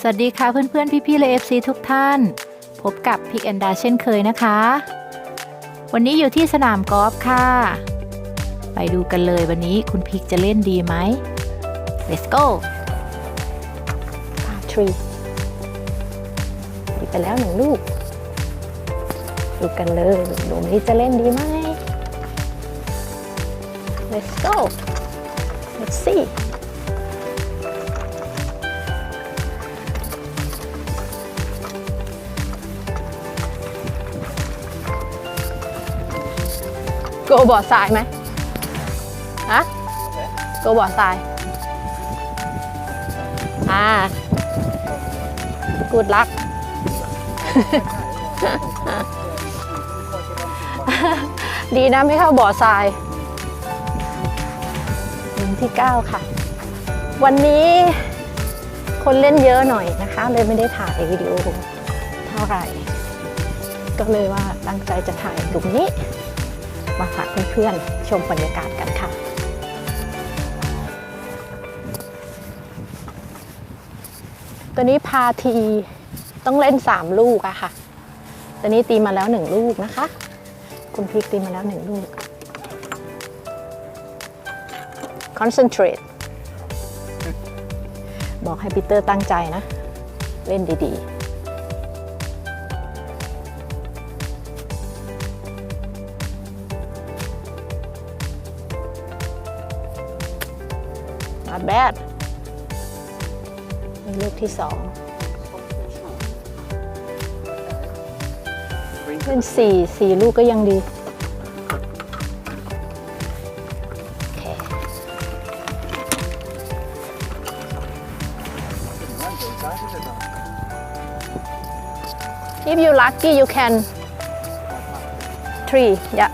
สวัสดีค่ะเพื่อนๆ พี่ๆและ FC ทุกท่าน พบกับพิกแอนดาเช่นเคยนะคะ วันนี้อยู่ที่สนามกอล์ฟค่ะ ไปดูกันเลยวันนี้คุณพิกจะเล่นดีไหม let's go พาทรีดีไปแล้วหนึ่งลูก ดูกันเลยหลุมนี้จะเล่นดีไหม let's go let's see โกบอดทรายไหมฮะโกบอดทรายอ่า กูดลัก ดีนะไม่เข้าบ่อทรายหลุมที่ 9 ค่ะ วันนี้คนเล่นเยอะหน่อยนะคะ เลยไม่ได้ถ่ายวิดีโอเท่าไหร่ ก็เลยว่าตั้งใจจะถ่ายหลุมนี้ มาฝากเพื่อนๆชมบรรยากาศกันค่ะ ตัวนี้พาทีต้องเล่น 3 ลูกอะค่ะ ตัวนี้ตีมาแล้ว 1 ลูกนะคะ คุณพีกตีมาแล้ว 1 ลูก concentrate บอกให้ปีเตอร์ตั้งใจนะ เล่นดีๆ not bad นี่ลูกที่สองเป็นสี่สี่ลูกก็ยังดีโอเค If you lucky you can three yeah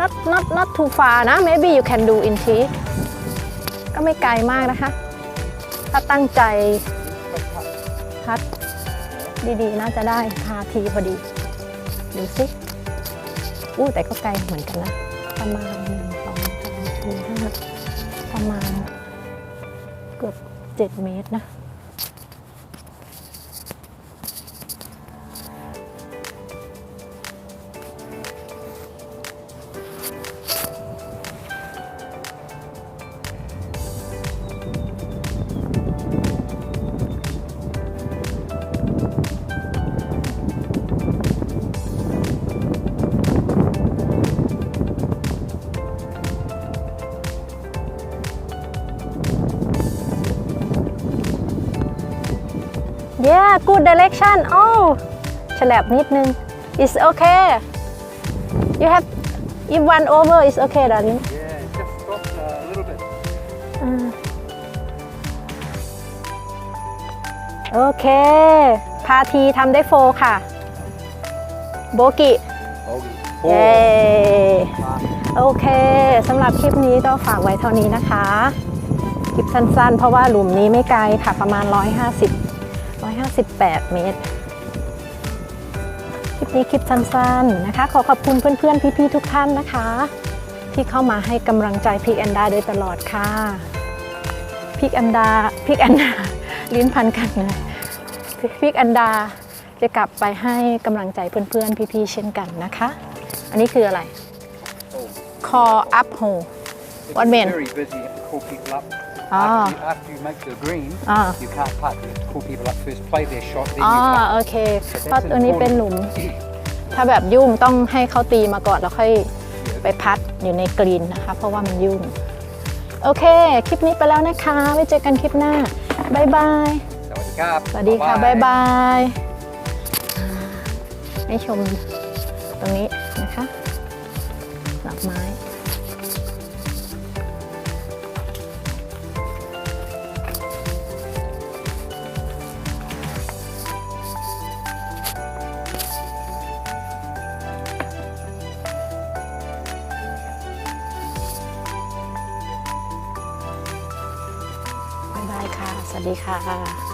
not not not too far นะ maybe you can do in tea ก็ไม่ไกลมากนะคะ ถ้าตั้งใจพัดดีๆ น่าจะได้พาทีพอดี ดูสิอู้แต่ก็ไกลเหมือนกันนะ ประมาณหนึ่งสองสามสี่ห้าประมาณเกือบเจ็ดเมตรนะ good direction oh ฉลับนิดนึง it's okay you have if one over is okay darling Yeah, just stopped uh, a little bit. อ่าโอเค พาทีทำได้โฟร์ค่ะ โบกิ Bogey. เย้โอเคสำหรับคลิปนี้ก็ฝากไว้เท่านี้นะคะ คลิปสั้นๆ เพราะว่าหลุมนี้ไม่ไกลค่ะประมาณ 150 158 เมตร คลิปนี้คลิปสั้นๆนะคะ ขอขอบคุณเพื่อนๆ พี่ๆ ทุกท่านนะคะ ที่เข้ามาให้กำลังใจพิกแอนดาโดยตลอดค่ะพิกแอนดาพิกแอนดาลิ้นพันกันเลยพิกแอนดาจะกลับไปให้กำลังใจเพื่อนๆ พี่ๆ เช่นกันนะคะ อันนี้คืออะไร call up hole What It's mean? Very busy. You have to call people up. Ah. After, you, after you make the green, Ah. you can't putt. You have to call people up first, play their shot, then อ๋อ you putt. โอเคเพราะตัวนี้เป็นหลุม ถ้าแบบยุ่งต้องให้เขาตีมาก่อนแล้วค่อยไปพัดอยู่ในกรีนนะคะ เพราะว่ามันยุ่ง โอเค คลิปนี้ไปแล้วนะคะ ไว้เจอกันคลิปหน้าบ๊ายบาย Sawadee krap. สวัสดีค่ะ Bye-bye. บ๊ายบายให้ชมตรงนี้นะคะดอกไม้ สวัสดีค่ะ